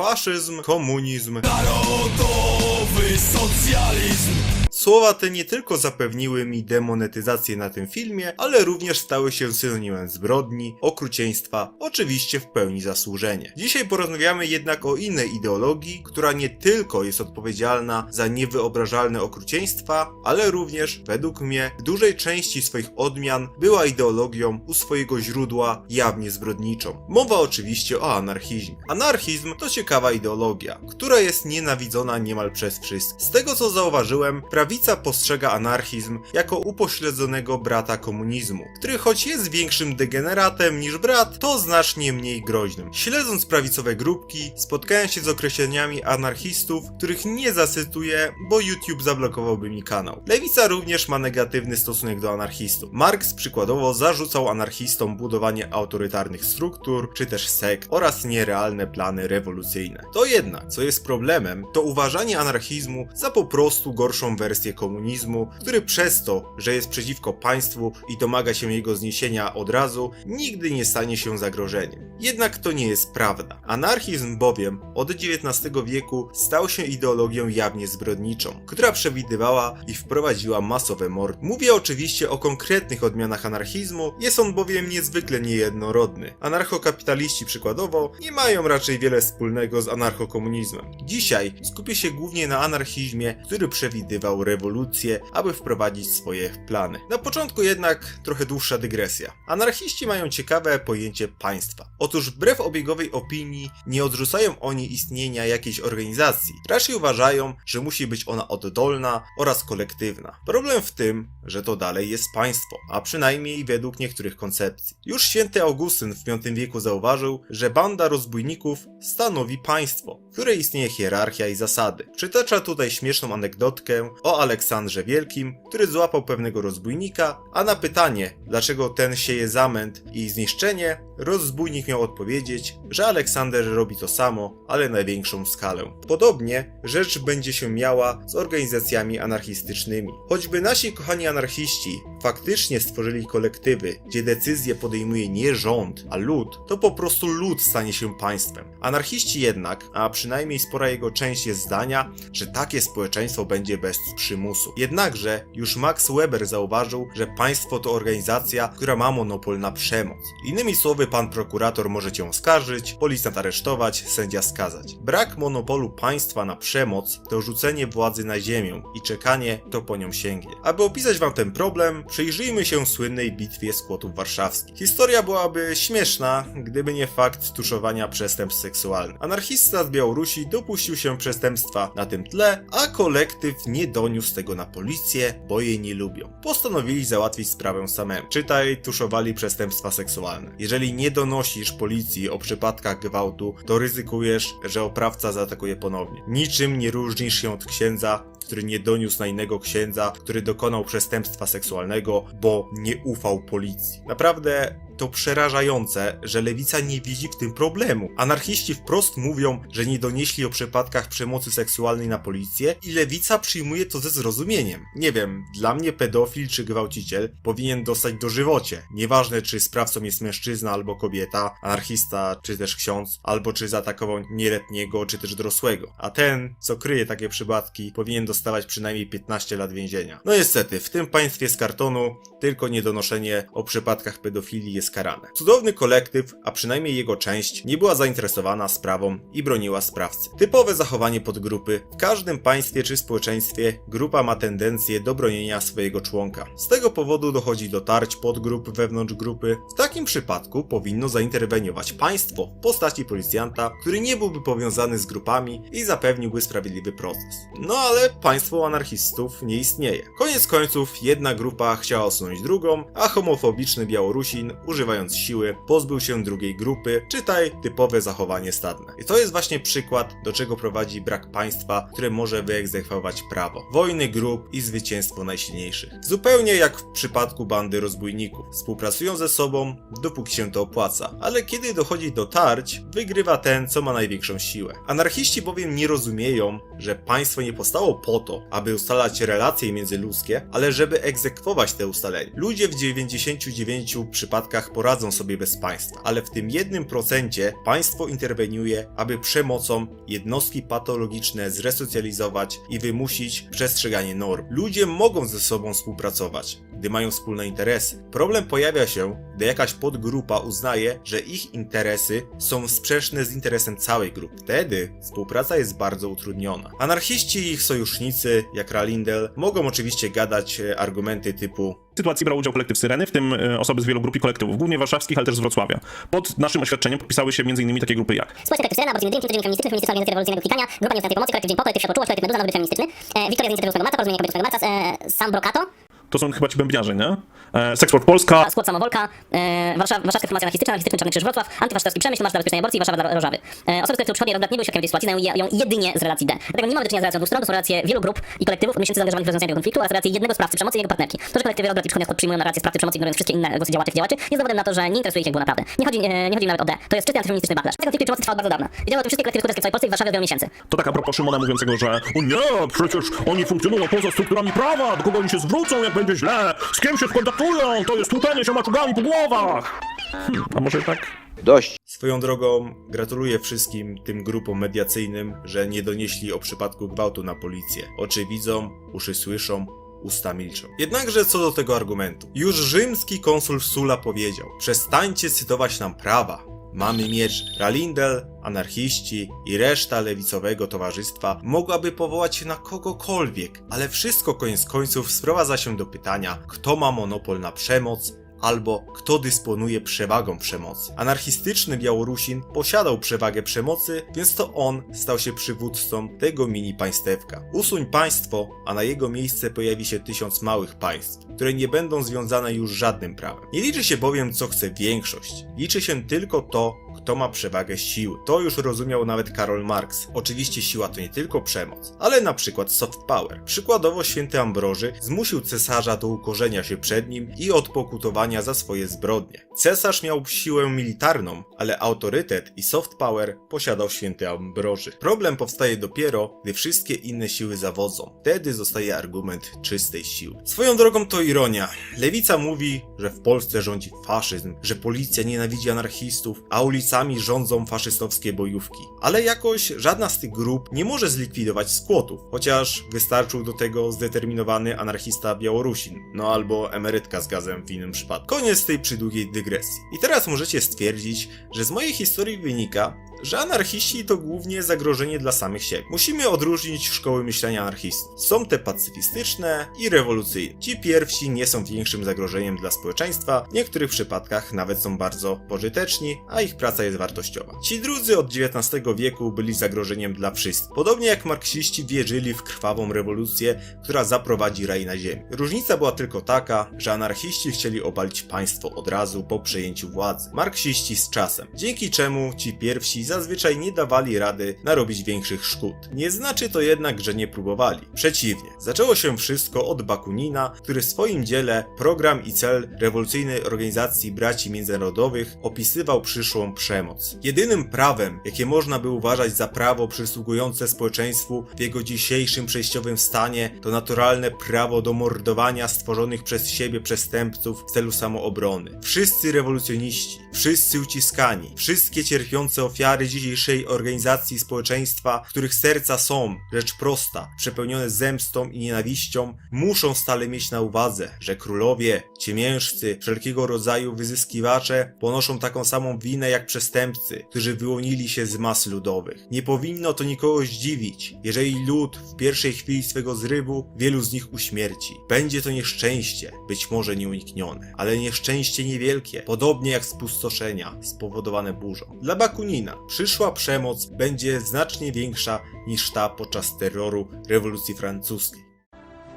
faszyzm, komunizm. Narodowy socjalizm Słowa te nie tylko zapewniły mi demonetyzację na tym filmie, ale również stały się synonimem zbrodni, okrucieństwa, oczywiście w pełni zasłużenie. Dzisiaj porozmawiamy jednak o innej ideologii, która nie tylko jest odpowiedzialna za niewyobrażalne okrucieństwa, ale również, według mnie, w dużej części swoich odmian była ideologią u swojego źródła jawnie zbrodniczą. Mowa oczywiście o anarchizmie. Anarchizm to ciekawa ideologia, która jest nienawidzona niemal przez wszystkich. Z tego co zauważyłem, prawica postrzega anarchizm jako upośledzonego brata komunizmu, który choć jest większym degeneratem niż brat, to znacznie mniej groźnym. Śledząc prawicowe grupki, spotkałem się z określeniami anarchistów, których nie zacytuję, bo YouTube zablokowałby mi kanał. Lewica również ma negatywny stosunek do anarchistów. Marx przykładowo zarzucał anarchistom budowanie autorytarnych struktur, czy też sekt oraz nierealne plany rewolucyjne. To jednak, co jest problemem, to uważanie anarchizmu za po prostu gorszą wersję komunizmu, który przez to, że jest przeciwko państwu i domaga się jego zniesienia od razu, nigdy nie stanie się zagrożeniem. Jednak to nie jest prawda. Anarchizm bowiem od XIX wieku stał się ideologią jawnie zbrodniczą, która przewidywała i wprowadziła masowe mordy. Mówię oczywiście o konkretnych odmianach anarchizmu, jest on bowiem niezwykle niejednorodny. Anarchokapitaliści przykładowo nie mają raczej wiele wspólnego z anarchokomunizmem. Dzisiaj skupię się głównie na anarchizmie, który przewidywał rewolucję, aby wprowadzić swoje plany. Na początku jednak trochę dłuższa dygresja. Anarchiści mają ciekawe pojęcie państwa. Otóż wbrew obiegowej opinii nie odrzucają oni istnienia jakiejś organizacji. Raczej uważają, że musi być ona oddolna oraz kolektywna. Problem w tym, że to dalej jest państwo, a przynajmniej według niektórych koncepcji. Już święty Augustyn w V wieku zauważył, że banda rozbójników stanowi państwo, w której istnieje hierarchia i zasady. Przytacza tutaj śmieszną anegdotkę o Aleksandrze Wielkim, który złapał pewnego rozbójnika, a na pytanie, dlaczego ten sieje zamęt i zniszczenie, rozbójnik miał odpowiedzieć, że Aleksander robi to samo, ale na większą skalę. Podobnie rzecz będzie się miała z organizacjami anarchistycznymi. Choćby nasi kochani anarchiści faktycznie stworzyli kolektywy, gdzie decyzje podejmuje nie rząd, a lud, to po prostu lud stanie się państwem. Anarchiści jednak, a przynajmniej spora jego część jest zdania, że takie społeczeństwo będzie bez przymusu. Jednakże już Max Weber zauważył, że państwo to organizacja, która ma monopol na przemoc. Innymi słowy, pan prokurator może cię oskarżyć, policjant aresztować, sędzia skazać. Brak monopolu państwa na przemoc to rzucenie władzy na ziemię i czekanie, kto po nią sięgnie. Aby opisać wam ten problem, przyjrzyjmy się słynnej bitwie Skłotów Warszawskich. Historia byłaby śmieszna, gdyby nie fakt tuszowania przestępstw seksualnych. Anarchista z Białorusi dopuścił się przestępstwa na tym tle, a kolektyw nie doniósł tego na policję, bo jej nie lubią. Postanowili załatwić sprawę samemu. Czytaj, tuszowali przestępstwa seksualne. Jeżeli nie donosisz policji o przypadkach gwałtu, to ryzykujesz, że oprawca zaatakuje ponownie. Niczym nie różnisz się od księdza, który nie doniósł na innego księdza, który dokonał przestępstwa seksualnego, bo nie ufał policji. Naprawdę to przerażające, że lewica nie widzi w tym problemu. Anarchiści wprost mówią, że nie donieśli o przypadkach przemocy seksualnej na policję i lewica przyjmuje to ze zrozumieniem. Nie wiem, dla mnie pedofil czy gwałciciel powinien dostać dożywocie. Nieważne czy sprawcą jest mężczyzna albo kobieta, anarchista czy też ksiądz, albo czy zaatakował nieletniego czy też dorosłego. A ten, co kryje takie przypadki, powinien dostawać przynajmniej 15 lat więzienia. No niestety, w tym państwie z kartonu tylko niedonoszenie o przypadkach pedofilii jest karane. Cudowny kolektyw, a przynajmniej jego część, nie była zainteresowana sprawą i broniła sprawcy. Typowe zachowanie podgrupy. W każdym państwie czy społeczeństwie grupa ma tendencję do bronienia swojego członka. Z tego powodu dochodzi do tarć podgrup wewnątrz grupy. W takim przypadku powinno zainterweniować państwo w postaci policjanta, który nie byłby powiązany z grupami i zapewniłby sprawiedliwy proces. No ale państwo anarchistów nie istnieje. Koniec końców jedna grupa chciała usunąć drugą, a homofobiczny Białorusin używając siły, pozbył się drugiej grupy, czytaj typowe zachowanie stadne. I to jest właśnie przykład, do czego prowadzi brak państwa, które może wyegzekwować prawo. Wojny grup i zwycięstwo najsilniejszych. Zupełnie jak w przypadku bandy rozbójników. Współpracują ze sobą, dopóki się to opłaca, ale kiedy dochodzi do tarć, wygrywa ten, co ma największą siłę. Anarchiści bowiem nie rozumieją, że państwo nie powstało po to, aby ustalać relacje międzyludzkie, ale żeby egzekwować te ustalenia. Ludzie w 99 przypadkach poradzą sobie bez państwa, ale w tym jednym procencie państwo interweniuje, aby przemocą jednostki patologiczne zresocjalizować i wymusić przestrzeganie norm. Ludzie mogą ze sobą współpracować, gdy mają wspólne interesy. Problem pojawia się, gdy jakaś podgrupa uznaje, że ich interesy są sprzeczne z interesem całej grupy. Wtedy współpraca jest bardzo utrudniona. Anarchiści i ich sojusznicy, jak Ralindel, mogą oczywiście gadać e, argumenty typu sytuacji brał udział kolektyw Syreny, w tym e, osoby z wielu grup i kolektywów, głównie warszawskich, ale też z Wrocławia. Pod naszym oświadczeniem podpisały się m.in. takie grupy jak Społeczny kolektyw Syrena, Aborcyjny Dream, Team, Feministyczny, Feministyczna Organizacja Rewolucyjnego Klikania, Grupa Nieustannej Pomocy, Kolektyw Dzień Po, Kolektyw Światło Czułość, Kolektyw Meduza, Nowy Feministyczny, Wiktoria z Inicjatywy 8 Marca, Porozumienie Kobiet 8 Marca, e, Sam Brokato, To są chyba ci bębniarze, nie? E, Sexport Polska, Skład Samowolka, e, Warszaw, Warszawska Formacja Anarchistyczna, Anarchistyczny Czarny Krzyż Wrocław, Antyfaszystowski Przemyśl, Marsz dla Bezpiecznej Aborcji i Warszawa dla Rożawy. E, osoby, które w tym przychodni lat nie były świadkami tej sytuacji, znają je- ją jedynie z relacji D. Dlatego nie mamy do czynienia z relacją dwóch stron, to są relacje wielu grup i kolektywów od miesięcy zaangażowanych w rozwiązanie tego konfliktu oraz relacje jednego sprawcy przemocy i jego partnerki. To, że kolektywy Rodbrat i Przychodnia Skład przyjmują narrację sprawcy przemocy, ignorując wszystkie inne głosy działaczy i działaczy, jest dowodem na to, że nie interesuje ich jak było naprawdę. Nie chodzi, e, nie chodzi nawet o D. To jest czysty antyfeministyczny wachlarz. Konflikt przemocy trwa od bardzo dawna. O tym wszystkie kolektywy w całej Polsce i w Warszawie od wielu miesięcy. to tak a propos Szymona mówiącego, że o nie, przecież oni funkcjonują poza strukturami prawa, do kogo oni się zwrócą, jak będzie źle, z kim się skontaktują, to jest tłuczenie się maczugami po głowach. Hmm, a może tak? Dość. Swoją drogą gratuluję wszystkim tym grupom mediacyjnym, że nie donieśli o przypadku gwałtu na policję. Oczy widzą, uszy słyszą, usta milczą. Jednakże co do tego argumentu. Już rzymski konsul Sula powiedział: Przestańcie cytować nam prawa. Mamy miecz. Ralindel, anarchiści i reszta lewicowego towarzystwa mogłaby powołać się na kogokolwiek, ale wszystko koniec końców sprowadza się do pytania, kto ma monopol na przemoc, albo kto dysponuje przewagą przemocy. Anarchistyczny Białorusin posiadał przewagę przemocy, więc to on stał się przywódcą tego mini państewka. Usuń państwo, a na jego miejsce pojawi się tysiąc małych państw, które nie będą związane już żadnym prawem. Nie liczy się bowiem co chce większość, liczy się tylko to, kto ma przewagę siły. To już rozumiał nawet Karol Marx. Oczywiście siła to nie tylko przemoc, ale na przykład soft power. Przykładowo święty Ambroży zmusił cesarza do ukorzenia się przed nim i odpokutowania za swoje zbrodnie. Cesarz miał siłę militarną, ale autorytet i soft power posiadał święty Ambroży. Problem powstaje dopiero, gdy wszystkie inne siły zawodzą. Wtedy zostaje argument czystej siły. Swoją drogą to ironia. Lewica mówi, że w Polsce rządzi faszyzm, że policja nienawidzi anarchistów, a ulicami rządzą faszystowskie bojówki. Ale jakoś żadna z tych grup nie może zlikwidować skłotów, chociaż wystarczył do tego zdeterminowany anarchista Białorusin, no albo emerytka z gazem w innym przypadku. Koniec tej przydługiej dygresji. I teraz możecie stwierdzić, że z mojej historii wynika, że anarchiści to głównie zagrożenie dla samych siebie. Musimy odróżnić szkoły myślenia anarchistów. Są te pacyfistyczne i rewolucyjne. Ci pierwsi nie są większym zagrożeniem dla społeczeństwa, w niektórych przypadkach nawet są bardzo pożyteczni, a ich praca jest wartościowa. Ci drudzy od XIX wieku byli zagrożeniem dla wszystkich. Podobnie jak marksiści wierzyli w krwawą rewolucję, która zaprowadzi raj na ziemi. Różnica była tylko taka, że anarchiści chcieli obalić państwo od razu po przejęciu władzy. Marksiści z czasem. Dzięki czemu ci pierwsi zazwyczaj nie dawali rady narobić większych szkód. Nie znaczy to jednak, że nie próbowali. Przeciwnie. Zaczęło się wszystko od Bakunina, który w swoim dziele Program i cel rewolucyjnej organizacji braci międzynarodowych opisywał przyszłą przemoc. Jedynym prawem, jakie można by uważać za prawo przysługujące społeczeństwu w jego dzisiejszym przejściowym stanie, to naturalne prawo do mordowania stworzonych przez siebie przestępców w celu samoobrony. Wszyscy rewolucjoniści, wszyscy uciskani, wszystkie cierpiące ofiary dzisiejszej organizacji społeczeństwa, których serca są, rzecz prosta, przepełnione zemstą i nienawiścią, muszą stale mieć na uwadze, że królowie, ciemiężcy, wszelkiego rodzaju wyzyskiwacze ponoszą taką samą winę jak przestępcy, którzy wyłonili się z mas ludowych. Nie powinno to nikogo zdziwić, jeżeli lud w pierwszej chwili swego zrywu wielu z nich uśmierci. Będzie to nieszczęście, być może nieuniknione, ale nieszczęście niewielkie, podobnie jak spustoszenia spowodowane burzą. Dla Bakunina przyszła przemoc będzie znacznie większa niż ta podczas terroru rewolucji francuskiej.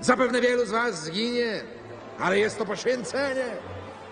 Zapewne wielu z was zginie, ale jest to poświęcenie,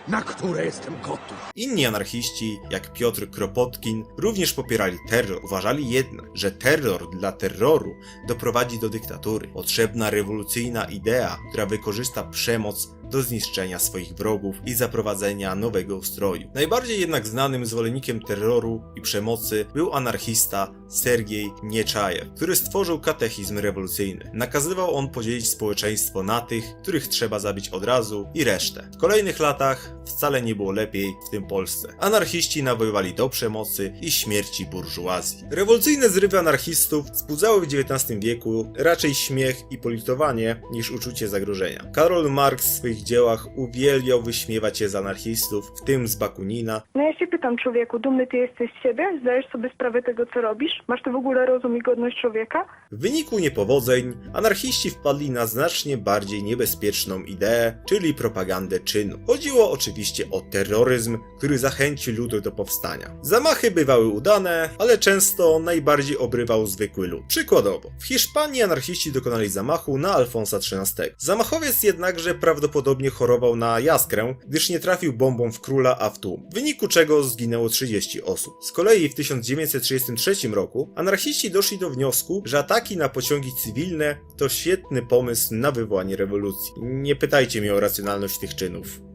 na które jestem gotów. Inni anarchiści, jak Piotr Kropotkin, również popierali terror. Uważali jednak, że terror dla terroru doprowadzi do dyktatury. Potrzebna rewolucyjna idea, która wykorzysta przemoc do zniszczenia swoich wrogów i zaprowadzenia nowego ustroju. Najbardziej jednak znanym zwolennikiem terroru i przemocy był anarchista Sergiej Nieczajew, który stworzył katechizm rewolucyjny. Nakazywał on podzielić społeczeństwo na tych, których trzeba zabić od razu i resztę. W kolejnych latach wcale nie było lepiej, w tym Polsce. Anarchiści nawoływali do przemocy i śmierci burżuazji. Rewolucyjne zrywy anarchistów wzbudzały w XIX wieku raczej śmiech i politowanie niż uczucie zagrożenia. Karol Marx w swoich dziełach uwielbiał wyśmiewać się z anarchistów, w tym z Bakunina, No ja się pytam człowieku, dumny ty jesteś z siebie? Zdajesz sobie sprawę tego, co robisz? Masz ty w ogóle rozum i godność człowieka? W wyniku niepowodzeń, anarchiści wpadli na znacznie bardziej niebezpieczną ideę, czyli propagandę czynu. Chodziło oczywiście o terroryzm, który zachęcił ludu do powstania. Zamachy bywały udane, ale często najbardziej obrywał zwykły lud. Przykładowo, w Hiszpanii anarchiści dokonali zamachu na Alfonsa XIII. Zamachowiec jednakże prawdopodobnie chorował na jaskrę, gdyż nie trafił bombą w króla, a w tłum, w wyniku czego zginęło 30 osób. Z kolei w 1933 roku anarchiści doszli do wniosku, że ataki na pociągi cywilne to świetny pomysł na wywołanie rewolucji. Nie pytajcie mnie o racjonalność tych czynów.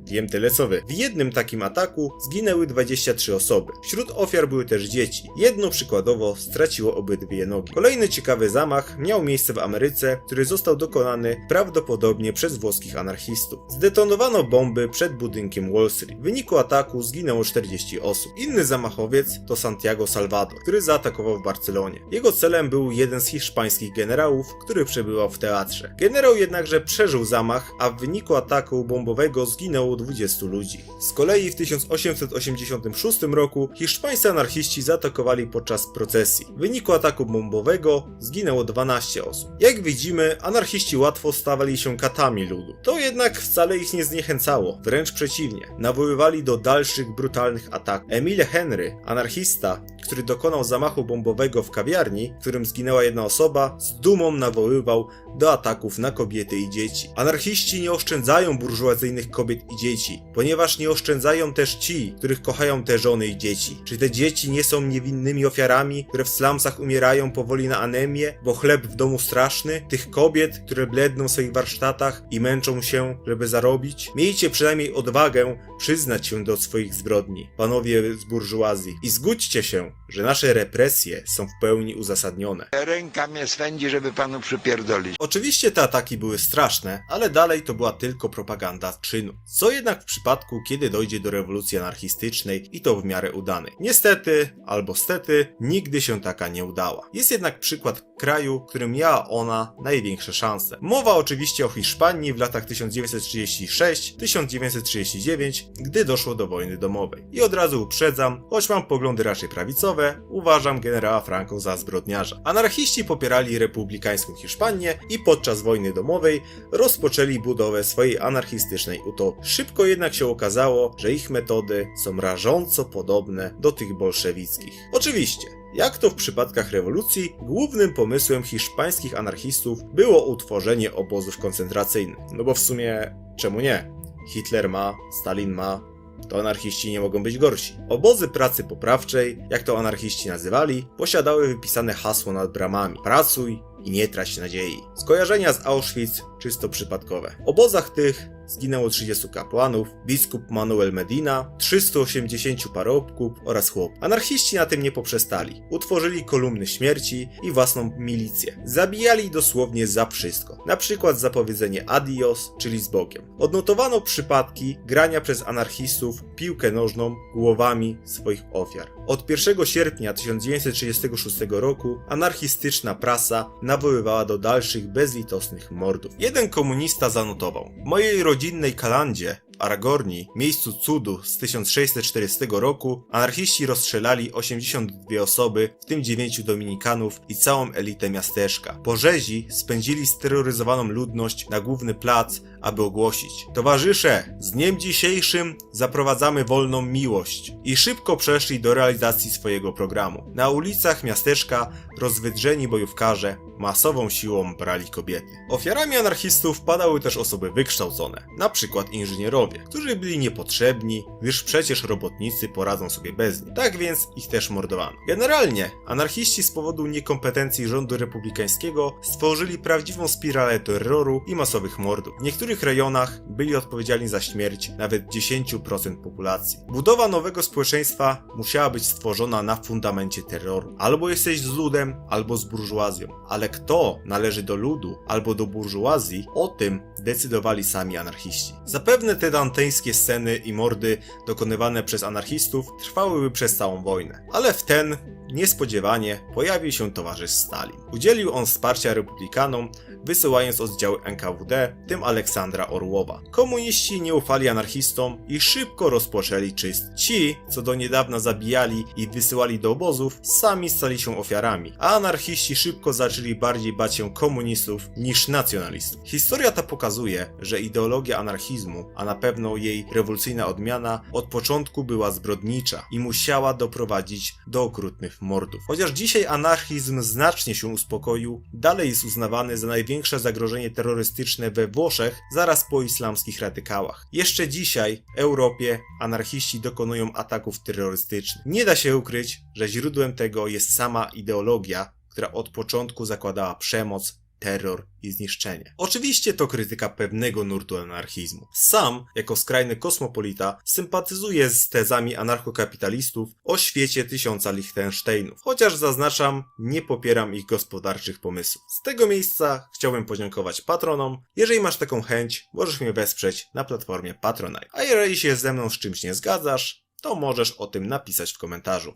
W jednym takim ataku zginęły 23 osoby. Wśród ofiar były też dzieci. Jedno przykładowo straciło obydwie nogi. Kolejny ciekawy zamach miał miejsce w Ameryce, który został dokonany prawdopodobnie przez włoskich anarchistów. Zdetonowano bomby przed budynkiem Wall Street. W wyniku ataku zginęło 40 osób. Inny zamachowiec to Santiago Salvador, który zaatakował w Barcelonie. Jego celem był jeden z hiszpańskich generałów, który przebywał w teatrze. Generał jednakże przeżył zamach, a w wyniku ataku bombowego zginęło 20 ludzi. Z kolei w 1886 roku hiszpańscy anarchiści zaatakowali podczas procesji. W wyniku ataku bombowego zginęło 12 osób. Jak widzimy, anarchiści łatwo stawali się katami ludu. To jednak wcale ich nie zniechęcało, wręcz przeciwnie. Nawoływali do dalszych brutalnych ataków. Emile Henry, anarchista, który dokonał zamachu bombowego w kawiarni, w którym zginęła jedna osoba, z dumą nawoływał do ataków na kobiety i dzieci. Anarchiści nie oszczędzają burżuazyjnych kobiet i dzieci, ponieważ nie oszczędzają też ci, których kochają te żony i dzieci. Czy te dzieci nie są niewinnymi ofiarami, które w slumsach umierają powoli na anemię, bo chleb w domu straszny? Tych kobiet, które bledną w swoich warsztatach i męczą się, żeby zarobić? Miejcie przynajmniej odwagę przyznać się do swoich zbrodni, panowie z burżuazji, i zgódźcie się, że nasze represje są w pełni uzasadnione. Ręka mnie swędzi, żeby panu przypierdolić. Oczywiście te ataki były straszne, ale dalej to była tylko propaganda czynu. Co jednak w przypadku, kiedy dojdzie do rewolucji anarchistycznej i to w miarę udanej? Niestety, albo stety, nigdy się taka nie udała. Jest jednak przykład kraju, którym miała ona największe szanse. Mowa oczywiście o Hiszpanii w latach 1936-1939, gdy doszło do wojny domowej. I od razu uprzedzam, choć mam poglądy raczej prawicowe, uważam generała Franco za zbrodniarza. Anarchiści popierali republikańską Hiszpanię i podczas wojny domowej rozpoczęli budowę swojej anarchistycznej utopii. Szybko jednak się okazało, że ich metody są rażąco podobne do tych bolszewickich. Oczywiście, jak to w przypadkach rewolucji, głównym pomysłem hiszpańskich anarchistów było utworzenie obozów koncentracyjnych. No bo w sumie, czemu nie? Hitler ma, Stalin ma, to anarchiści nie mogą być gorsi. Obozy pracy poprawczej, jak to anarchiści nazywali, posiadały wypisane hasło nad bramami: Pracuj i nie trać nadziei. Skojarzenia z Auschwitz czysto przypadkowe. W obozach tych zginęło 30 kapłanów, biskup Manuel Medina, 380 parobków oraz chłop. Anarchiści na tym nie poprzestali. Utworzyli kolumny śmierci i własną milicję. Zabijali dosłownie za wszystko. Na przykład za powiedzenie adios, czyli z Bogiem. Odnotowano przypadki grania przez anarchistów piłkę nożną głowami swoich ofiar. Od 1 sierpnia 1936 roku anarchistyczna prasa nawoływała do dalszych bezlitosnych mordów. Jeden komunista zanotował: W mojej rodzinnej Kalandzie Aragorni, miejscu cudu z 1640 roku, anarchiści rozstrzelali 82 osoby, w tym 9 dominikanów i całą elitę miasteczka. Po rzezi spędzili steroryzowaną ludność na główny plac, aby ogłosić: Towarzysze, z dniem dzisiejszym zaprowadzamy wolną miłość. I szybko przeszli do realizacji swojego programu. Na ulicach miasteczka rozwydrzeni bojówkarze masową siłą brali kobiety. Ofiarami anarchistów padały też osoby wykształcone, na przykład inżynierowie, którzy byli niepotrzebni, gdyż przecież robotnicy poradzą sobie bez nich. Tak więc ich też mordowano. Generalnie anarchiści z powodu niekompetencji rządu republikańskiego stworzyli prawdziwą spiralę terroru i masowych mordów. W niektórych rejonach byli odpowiedzialni za śmierć nawet 10% populacji. Budowa nowego społeczeństwa musiała być stworzona na fundamencie terroru. Albo jesteś z ludem, albo z burżuazją. Ale kto należy do ludu albo do burżuazji, o tym decydowali sami anarchiści. Zapewne te danteńskie sceny i mordy dokonywane przez anarchistów trwałyby przez całą wojnę. Ale w ten niespodziewanie pojawił się towarzysz Stalin. Udzielił on wsparcia republikanom, wysyłając oddziały NKWD, tym Aleksandra Orłowa. Komuniści nie ufali anarchistom i szybko rozpoczęli czyst. Ci, co do niedawna zabijali i wysyłali do obozów, sami stali się ofiarami, a anarchiści szybko zaczęli bardziej bać się komunistów niż nacjonalistów. Historia ta pokazuje, że ideologia anarchizmu, a na pewno jej rewolucyjna odmiana, od początku była zbrodnicza i musiała doprowadzić do okrutnych mordów. Chociaż dzisiaj anarchizm znacznie się uspokoił, dalej jest uznawany za największe zagrożenie terrorystyczne we Włoszech zaraz po islamskich radykałach. Jeszcze dzisiaj w Europie anarchiści dokonują ataków terrorystycznych. Nie da się ukryć, że źródłem tego jest sama ideologia, która od początku zakładała przemoc, terror i zniszczenie. Oczywiście to krytyka pewnego nurtu anarchizmu. Sam, jako skrajny kosmopolita, sympatyzuję z tezami anarchokapitalistów o świecie tysiąca Liechtensteinów, chociaż zaznaczam, nie popieram ich gospodarczych pomysłów. Z tego miejsca chciałbym podziękować patronom. Jeżeli masz taką chęć, możesz mnie wesprzeć na platformie Patronite. A jeżeli się ze mną z czymś nie zgadzasz, to możesz o tym napisać w komentarzu.